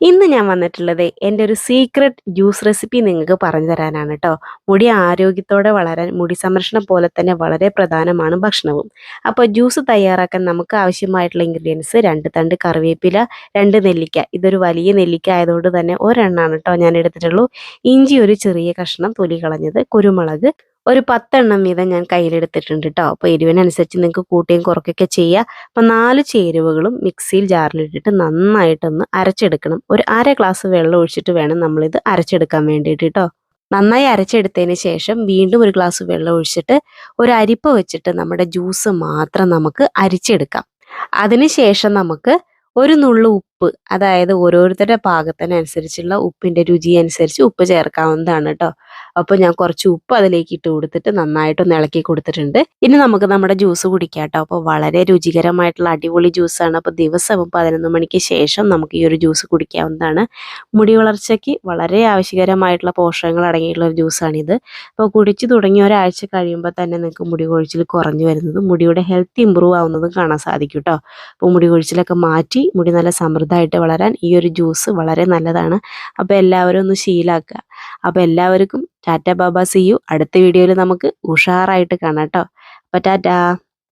ഇന്ന് ഞാൻ വന്നിട്ടുള്ളത് എന്റെ ഒരു സീക്രട്ട് ജ്യൂസ് റെസിപ്പി നിങ്ങൾക്ക് പറഞ്ഞു തരാനാണ് കേട്ടോ മുടി ആരോഗ്യത്തോടെ വളരാൻ മുടി സംരക്ഷണം പോലെ തന്നെ വളരെ പ്രധാനമാണ് ഭക്ഷണവും. അപ്പോൾ ജ്യൂസ് തയ്യാറാക്കാൻ നമുക്ക് ആവശ്യമായിട്ടുള്ള ഇൻഗ്രീഡിയൻസ് രണ്ട് തണ്ട് കറിവേപ്പില രണ്ട് നെല്ലിക്ക. ഇതൊരു വലിയ നെല്ലിക്ക ആയതുകൊണ്ട് തന്നെ ഒരെണ്ണമാണ് കേട്ടോ ഞാൻ എടുത്തിട്ടുള്ളൂ. ഇഞ്ചി ഒരു ചെറിയ കഷ്ണം തൊലി കളഞ്ഞത് കുരുമുളക് ഒരു പത്തെണ്ണം വീതം ഞാൻ കയ്യിലെടുത്തിട്ടുണ്ട് കേട്ടോ അപ്പോൾ എരിവിനനുസരിച്ച് നിങ്ങൾക്ക് കൂട്ടിയും കുറക്കൊക്കെ ചെയ്യുക അപ്പോൾ നാല് ചേരുവകളും മിക്സിയിൽ ജാറിലിട്ടിട്ട് നന്നായിട്ടൊന്ന് അരച്ചെടുക്കണം. ഒരു അര ഗ്ലാസ് വെള്ളം ഒഴിച്ചിട്ട് വേണം നമ്മളിത് അരച്ചെടുക്കാൻ വേണ്ടിയിട്ട് കേട്ടോ നന്നായി അരച്ചെടുത്തതിന് ശേഷം വീണ്ടും ഒരു ഗ്ലാസ് വെള്ളം ഒഴിച്ചിട്ട് ഒരു അരിപ്പ വെച്ചിട്ട് നമ്മുടെ ജ്യൂസ് മാത്രം നമുക്ക് അരിച്ചെടുക്കാം. അതിനുശേഷം നമുക്ക് ഒരു നുള്ളു ഉപ്പ് അതായത് ഓരോരുത്തരുടെ പാകത്തിനനുസരിച്ചുള്ള ഉപ്പിന്റെ രുചി അനുസരിച്ച് ഉപ്പ് ചേർക്കാവുന്നതാണ് കേട്ടോ അപ്പോൾ ഞാൻ കുറച്ച് ഉപ്പ് അതിലേക്ക് ഇട്ട് കൊടുത്തിട്ട് നന്നായിട്ടൊന്ന് ഇളക്കി കൊടുത്തിട്ടുണ്ട്. ഇനി നമുക്ക് നമ്മുടെ ജ്യൂസ് കുടിക്കാം കേട്ടോ അപ്പോൾ വളരെ രുചികരമായിട്ടുള്ള അടിപൊളി ജ്യൂസാണ് അപ്പോൾ ദിവസവും പതിനൊന്ന് മണിക്ക് ശേഷം നമുക്ക് ഈ ഒരു ജ്യൂസ് കുടിക്കാവുന്നതാണ്. മുടി വളർച്ചയ്ക്ക് വളരെ ആവശ്യകരമായിട്ടുള്ള പോഷകങ്ങൾ അടങ്ങിയിട്ടുള്ള ഒരു ജ്യൂസാണിത് അപ്പോൾ കുടിച്ചു തുടങ്ങി ഒരാഴ്ച കഴിയുമ്പോൾ തന്നെ നിങ്ങൾക്ക് മുടി കൊഴിച്ചിൽ കുറഞ്ഞു വരുന്നതും മുടിയുടെ ഹെൽത്ത് ഇമ്പ്രൂവ് ആവുന്നതും കാണാൻ സാധിക്കും കേട്ടോ അപ്പോൾ മുടി കൊഴിച്ചിലൊക്കെ മാറ്റി മുടി നല്ല സമൃദ്ധമായിട്ട് വളരാൻ ഈ ഒരു ജ്യൂസ് വളരെ നല്ലതാണ്. അപ്പോൾ എല്ലാവരും ഒന്ന് ശീലാക്കുക. അപ്പോൾ എല്ലാവർക്കും ടാറ്റ ബാബാ സി യു. അടുത്ത വീഡിയോയിൽ നമുക്ക് ഉഷാറായിട്ട് കാണാം കേട്ടോ. അപ്പോൾ ടാറ്റാ.